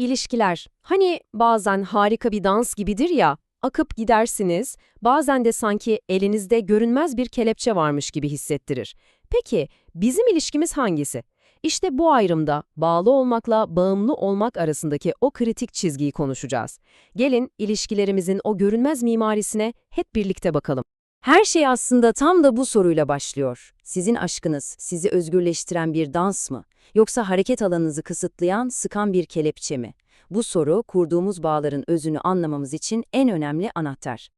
İlişkiler. Hani bazen harika bir dans gibidir ya, akıp gidersiniz, bazen de sanki elinizde görünmez bir kelepçe varmış gibi hissettirir. Peki, bizim ilişkimiz hangisi? İşte bu ayrımda bağlı olmakla bağımlı olmak arasındaki o kritik çizgiyi konuşacağız. Gelin ilişkilerimizin o görünmez mimarisine hep birlikte bakalım. Her şey aslında tam da bu soruyla başlıyor. Sizin aşkınız sizi özgürleştiren bir dans mı? Yoksa hareket alanınızı kısıtlayan, sıkan bir kelepçe mi? Bu soru kurduğumuz bağların özünü anlamamız için en önemli anahtar.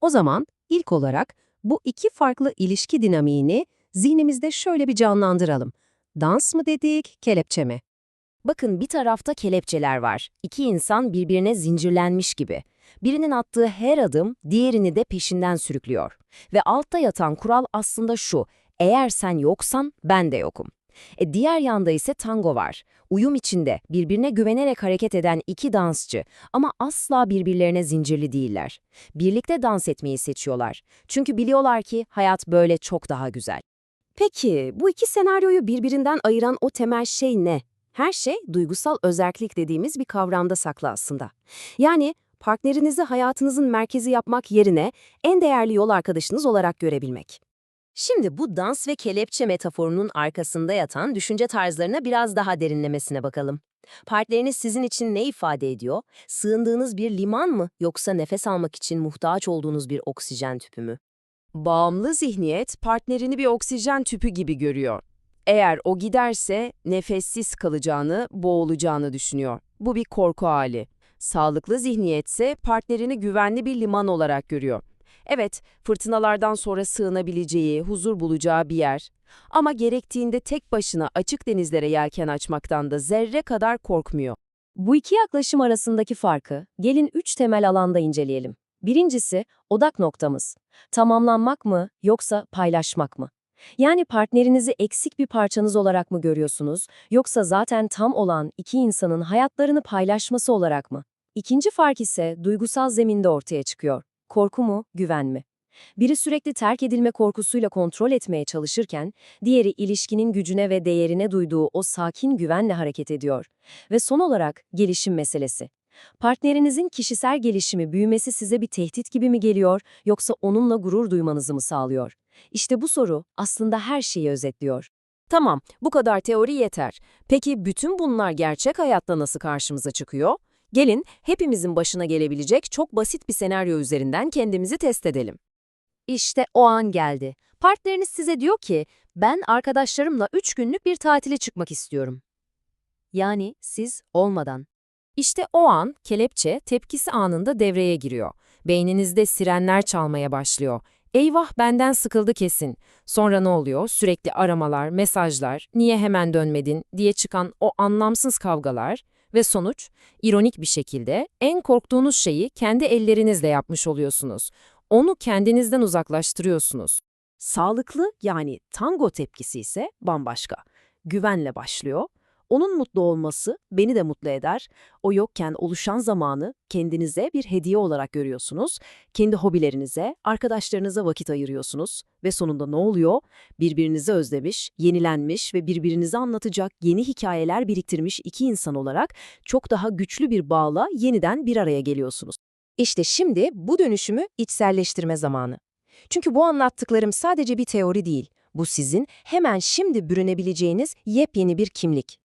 O zaman ilk olarak bu iki farklı ilişki dinamiğini zihnimizde şöyle bir canlandıralım. Dans mı dedik, kelepçe mi? Bakın bir tarafta kelepçeler var. İki insan birbirine zincirlenmiş gibi. Birinin attığı her adım diğerini de peşinden sürüklüyor. Ve altta yatan kural aslında şu, eğer sen yoksan ben de yokum. E diğer yanda ise tango var. Uyum içinde, birbirine güvenerek hareket eden iki dansçı ama asla birbirlerine zincirli değiller. Birlikte dans etmeyi seçiyorlar. Çünkü biliyorlar ki hayat böyle çok daha güzel. Peki bu iki senaryoyu birbirinden ayıran o temel şey ne? Her şey duygusal özerklik dediğimiz bir kavramda saklı aslında. Yani partnerinizi hayatınızın merkezi yapmak yerine en değerli yol arkadaşınız olarak görebilmek. Şimdi bu dans ve kelepçe metaforunun arkasında yatan düşünce tarzlarına biraz daha derinlemesine bakalım. Partneriniz sizin için ne ifade ediyor? Sığındığınız bir liman mı yoksa nefes almak için muhtaç olduğunuz bir oksijen tüpü mü? Bağımlı zihniyet partnerini bir oksijen tüpü gibi görüyor. Eğer o giderse nefessiz kalacağını, boğulacağını düşünüyor. Bu bir korku hali. Sağlıklı zihniyetse partnerini güvenli bir liman olarak görüyor. Evet, fırtınalardan sonra sığınabileceği, huzur bulacağı bir yer. Ama gerektiğinde tek başına açık denizlere yelken açmaktan da zerre kadar korkmuyor. Bu iki yaklaşım arasındaki farkı gelin üç temel alanda inceleyelim. Birincisi, odak noktamız. Tamamlanmak mı yoksa paylaşmak mı? Yani partnerinizi eksik bir parçanız olarak mı görüyorsunuz, yoksa zaten tam olan iki insanın hayatlarını paylaşması olarak mı? İkinci fark ise duygusal zeminde ortaya çıkıyor. Korku mu, güven mi? Biri sürekli terk edilme korkusuyla kontrol etmeye çalışırken, diğeri ilişkinin gücüne ve değerine duyduğu o sakin güvenle hareket ediyor. Ve son olarak gelişim meselesi. Partnerinizin kişisel gelişimi, büyümesi size bir tehdit gibi mi geliyor, yoksa onunla gurur duymanızı mı sağlıyor? İşte bu soru aslında her şeyi özetliyor. Tamam, bu kadar teori yeter. Peki bütün bunlar gerçek hayatta nasıl karşımıza çıkıyor? Gelin hepimizin başına gelebilecek çok basit bir senaryo üzerinden kendimizi test edelim. İşte o an geldi. Partneriniz size diyor ki, ben arkadaşlarımla üç günlük bir tatile çıkmak istiyorum. Yani siz olmadan. İşte o an kelepçe tepkisi anında devreye giriyor. Beyninizde sirenler çalmaya başlıyor. Eyvah benden sıkıldı kesin. Sonra ne oluyor? Sürekli aramalar, mesajlar, niye hemen dönmedin diye çıkan o anlamsız kavgalar ve sonuç, ironik bir şekilde en korktuğunuz şeyi kendi ellerinizle yapmış oluyorsunuz. Onu kendinizden uzaklaştırıyorsunuz. Sağlıklı yani tango tepkisi ise bambaşka. Güvenle başlıyor. Onun mutlu olması beni de mutlu eder. O yokken oluşan zamanı kendinize bir hediye olarak görüyorsunuz. Kendi hobilerinize, arkadaşlarınıza vakit ayırıyorsunuz. Ve sonunda ne oluyor? Birbirinizi özlemiş, yenilenmiş ve birbirinize anlatacak yeni hikayeler biriktirmiş iki insan olarak çok daha güçlü bir bağla yeniden bir araya geliyorsunuz. İşte şimdi bu dönüşümü içselleştirme zamanı. Çünkü bu anlattıklarım sadece bir teori değil. Bu sizin hemen şimdi bürünebileceğiniz yepyeni bir kimlik.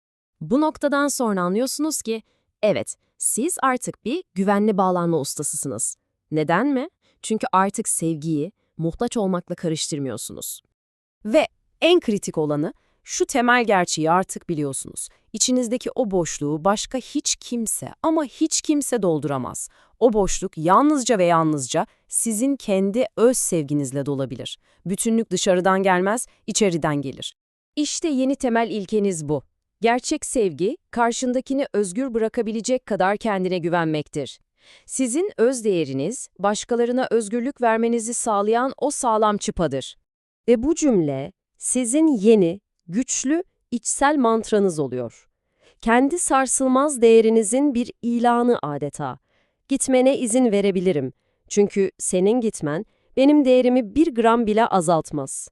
Bu noktadan sonra anlıyorsunuz ki, evet, siz artık bir güvenli bağlanma ustasısınız. Neden mi? Çünkü artık sevgiyi muhtaç olmakla karıştırmıyorsunuz. Ve en kritik olanı, şu temel gerçeği artık biliyorsunuz. İçinizdeki o boşluğu başka hiç kimse ama hiç kimse dolduramaz. O boşluk yalnızca ve yalnızca sizin kendi öz sevginizle dolabilir. Bütünlük dışarıdan gelmez, içeriden gelir. İşte yeni temel ilkeniz bu. Gerçek sevgi, karşındakini özgür bırakabilecek kadar kendine güvenmektir. Sizin öz değeriniz, başkalarına özgürlük vermenizi sağlayan o sağlam çıpadır. Ve bu cümle, sizin yeni, güçlü, içsel mantranız oluyor. Kendi sarsılmaz değerinizin bir ilanı adeta. Gitmene izin verebilirim. Çünkü senin gitmen, benim değerimi bir gram bile azaltmaz.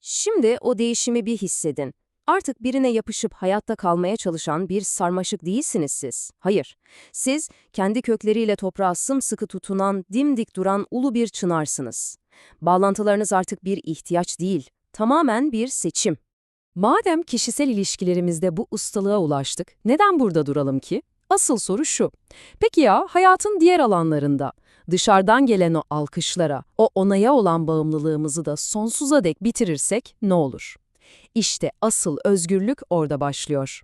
Şimdi o değişimi bir hissedin. Artık birine yapışıp hayatta kalmaya çalışan bir sarmaşık değilsiniz siz. Hayır. Siz kendi kökleriyle toprağa sımsıkı tutunan, dimdik duran ulu bir çınarsınız. Bağlantılarınız artık bir ihtiyaç değil, tamamen bir seçim. Madem kişisel ilişkilerimizde bu ustalığa ulaştık, neden burada duralım ki? Asıl soru şu. Peki ya hayatın diğer alanlarında? Dışarıdan gelen o alkışlara, o onaya olan bağımlılığımızı da sonsuza dek bitirirsek ne olur? İşte asıl özgürlük orada başlıyor.